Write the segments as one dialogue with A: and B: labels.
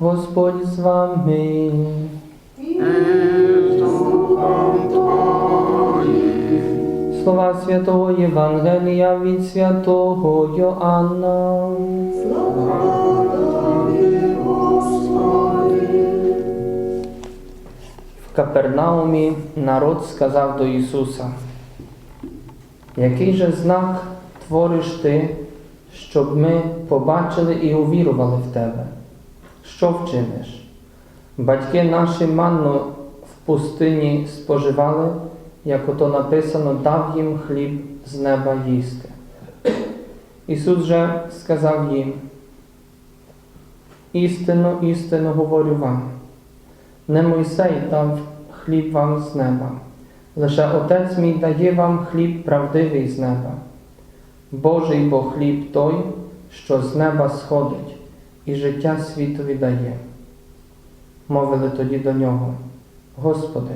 A: Господь з вами. Слова святого Євангелія від святого Йоанна. В Капернаумі народ сказав до Ісуса, який же знак твориш ти, щоб ми побачили і увірували в Тебе? Що вчиниш? Батьки наші манну в пустині споживали, як ото написано, дав їм хліб з неба їсти. Ісус же сказав їм, істину, істину говорю вам, не Мойсей дав хліб вам з неба, лише Отець мій дає вам хліб правдивий з неба. Божий бо хліб той, що з неба сходить, і життя світові дає. Мовили тоді до нього, Господи,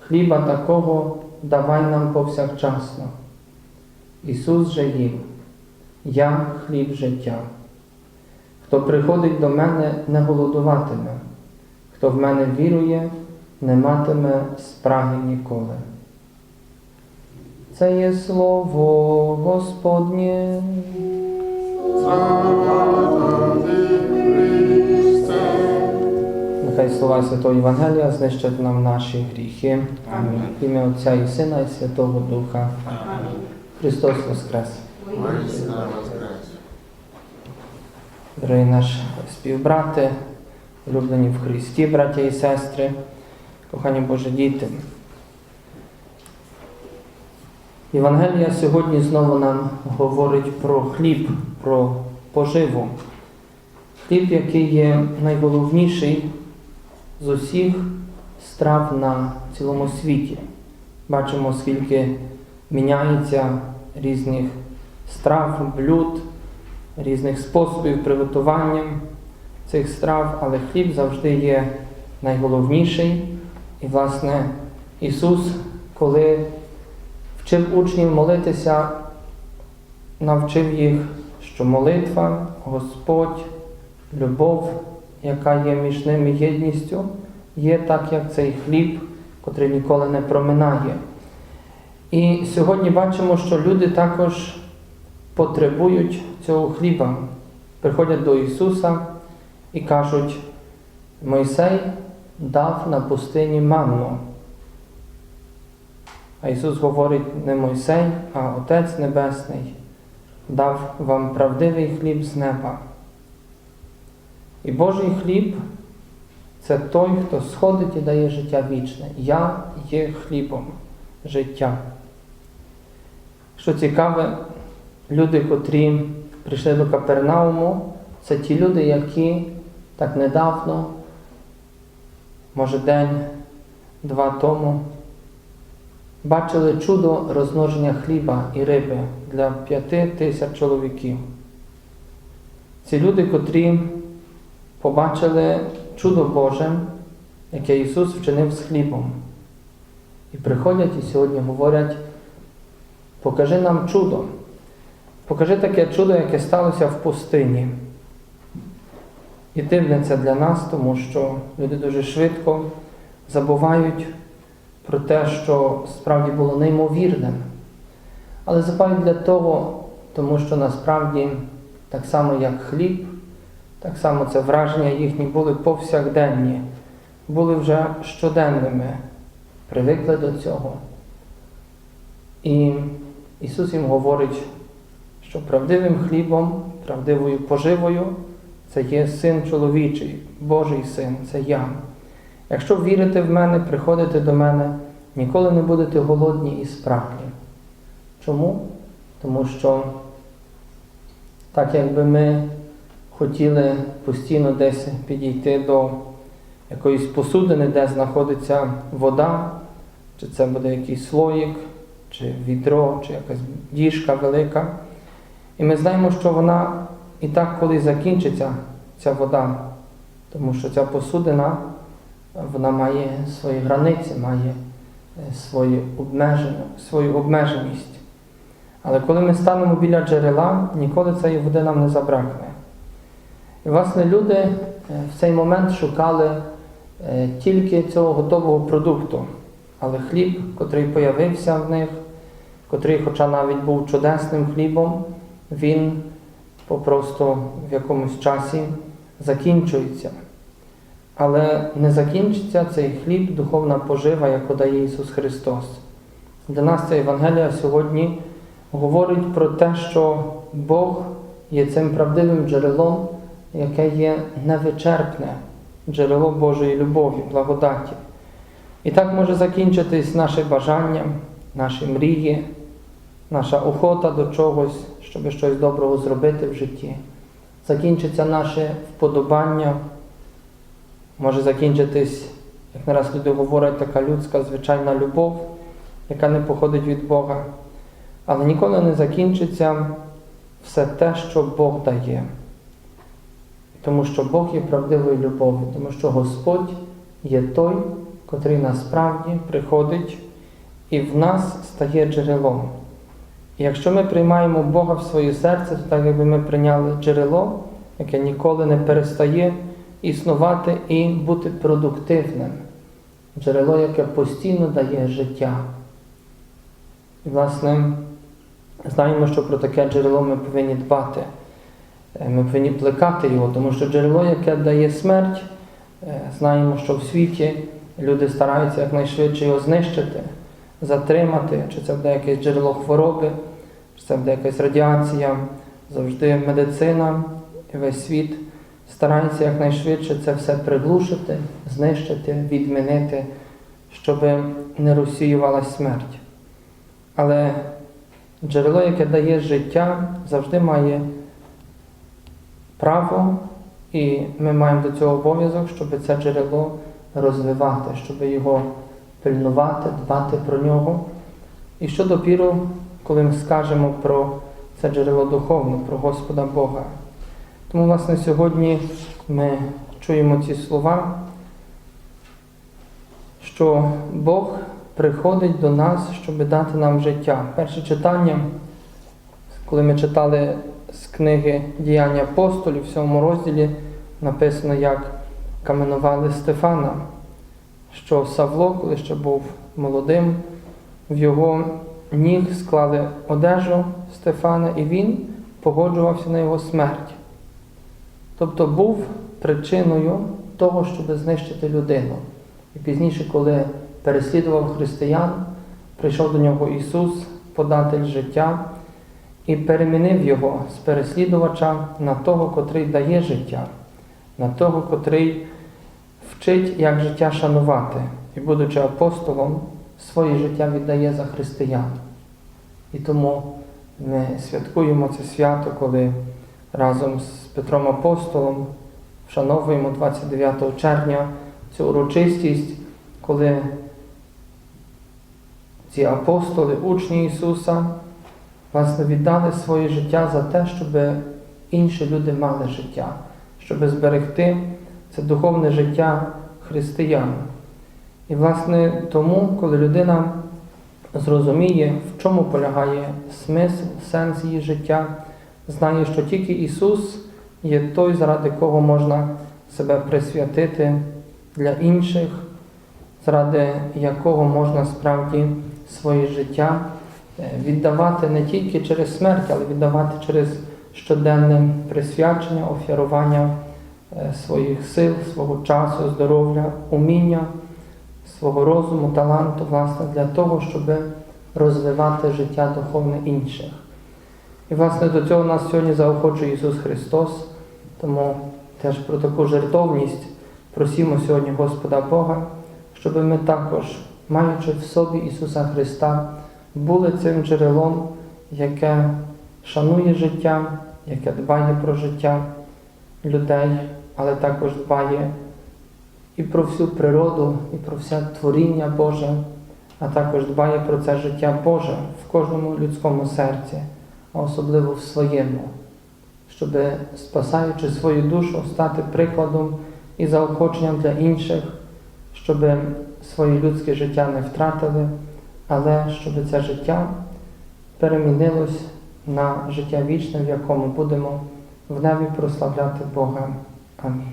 A: хліба такого давай нам повсякчасно. Ісус же їм, Я хліб життя. Хто приходить до мене, не голодуватиме, хто в мене вірує, не матиме спраги ніколи. Це є слово Господнє. Нехай слова Святого Євангелія знищать нам наші гріхи.
B: Амінь.
A: Ім'я Отця і Сина і Святого Духа. Христос Воскрес!
B: Воскрес.
A: Дорогі наші співбрати, улюблені в Христі, браття і сестри, кохані Божі діти. Євангелія сьогодні знову нам говорить про хліб, про поживу. Хліб, який є найголовніший з усіх страв на цілому світі. Бачимо, скільки міняється різних страв, блюд, різних способів приготування цих страв, але хліб завжди є найголовніший. І, власне, Ісус, коли вчив учнів молитися, навчив їх, що молитва, Господь, любов, яка є між ними єдністю, є так, як цей хліб, котрий ніколи не проминає. І сьогодні бачимо, що люди також потребують цього хліба. Приходять до Ісуса і кажуть, Мойсей дав на пустині манну. А Ісус говорить не Мойсей, а Отець Небесний дав вам правдивий хліб з неба. І Божий хліб це той, хто сходить і дає життя вічне. Я є хлібом життя. Що цікаве, люди, котрі прийшли до Капернауму, це ті люди, які так недавно, може день-два тому, бачили чудо розмноження хліба і риби для п'яти тисяч чоловіків. Ці люди, котрі побачили чудо Боже, яке Ісус вчинив з хлібом. І приходять і сьогодні говорять, покажи нам чудо. Покажи таке чудо, яке сталося в пустині. І дивне це для нас, тому що люди дуже швидко забувають про те, що справді було неймовірним. Але забувають для того, тому що насправді, так само як хліб, так само це враження їхні були повсякденні, були вже щоденними, привикли до цього. І Ісус їм говорить, що правдивим хлібом, правдивою поживою це є син чоловічий, Божий син, це я. Якщо вірите в мене, приходите до мене, ніколи не будете голодні і спраглі. Чому? Тому що так якби ми хотіли постійно десь підійти до якоїсь посудини, де знаходиться вода, чи це буде якийсь слоїк, чи відро, чи якась діжка велика. І ми знаємо, що вона і так коли закінчиться ця вода, тому що ця посудина вона має свої границі, має е, свої обмеження, свою обмеженість. Але коли ми станемо біля джерела, ніколи цієї води нам не забракне. І, власне, люди е, в цей момент шукали е, тільки цього готового продукту, але хліб, котрий появився в них, котрий, хоча навіть був чудесним хлібом, він попросту в якомусь часі закінчується. Але не закінчиться цей хліб, духовна пожива, яку дає Ісус Христос. Для нас ця Євангелія сьогодні говорить про те, що Бог є цим правдивим джерелом, яке є невичерпне джерело Божої любові, благодаті. І так може закінчитись наше бажання, наші мрії, наша охота до чогось, щоб щось доброго зробити в житті. Закінчиться наше вподобання, може закінчитись, як не раз люди говорять, така людська звичайна любов, яка не походить від Бога. Але ніколи не закінчиться все те, що Бог дає. Тому що Бог є правдивою любов'ю, тому що Господь є той, котрий насправді приходить і в нас стає джерелом. І якщо ми приймаємо Бога в своє серце, то так якби ми прийняли джерело, яке ніколи не перестає існувати і бути продуктивним. Джерело, яке постійно дає життя. І, власне, знаємо, що про таке джерело ми повинні дбати. Е, Ми повинні плекати його, тому що джерело, яке дає смерть, е, знаємо, що в світі люди стараються якнайшвидше його знищити, затримати, чи це буде якесь джерело хвороби, чи це буде якась радіація, завжди медицина і весь світ старається якнайшвидше це все приглушити, знищити, відмінити, щоб не розсіювалася смерть. Але джерело, яке дає життя, завжди має право, і ми маємо до цього обов'язок, щоб це джерело розвивати, щоб його пильнувати, дбати про нього. І що допіру, коли ми скажемо про це джерело духовне, про Господа Бога. Тому, власне, сьогодні ми чуємо ці слова, що Бог приходить до нас, щоб дати нам життя. Перше читання, коли ми читали з книги Діяння апостолів, в цьому розділі написано, як каменували Стефана, що Савло, коли ще був молодим, в його ніг склали одежу Стефана, і він погоджувався на його смерть. Тобто був причиною того, щоб знищити людину. І пізніше, коли переслідував християн, прийшов до нього Ісус, податель життя, і перемінив його з переслідувача на того, котрий дає життя, на того, котрий вчить, як життя шанувати. І, будучи апостолом, своє життя віддає за християн. І тому ми святкуємо це свято, коли разом з Петром Апостолом вшановуємо 29 червня цю урочистість, коли ці апостоли, учні Ісуса, власне, віддали своє життя за те, щоб інші люди мали життя, щоб зберегти це духовне життя християн. І, власне, тому, коли людина зрозуміє, в чому полягає смисл, сенс її життя, знає, що тільки Ісус є той, заради кого можна себе присвятити для інших, заради якого можна справді своє життя е, віддавати не тільки через смерть, але віддавати через щоденне присвячення, офірування е, своїх сил, свого часу, здоров'я, уміння, свого розуму, таланту, власне, для того, щоб розвивати життя духовне інших. І, власне, до цього нас сьогодні заохочує Ісус Христос, тому теж про таку жертовність просимо сьогодні Господа Бога, щоб ми також, маючи в собі Ісуса Христа, були цим джерелом, яке шанує життя, яке дбає про життя людей, але також дбає і про всю природу, і про все творіння Боже, а також дбає про це життя Боже в кожному людському серці, а особливо в своєму, щоб, спасаючи свою душу, стати прикладом і заохоченням для інших, щоб своє людське життя не втратили, але щоб це життя перемінилось на життя вічне, в якому будемо в небі прославляти Бога. Амінь.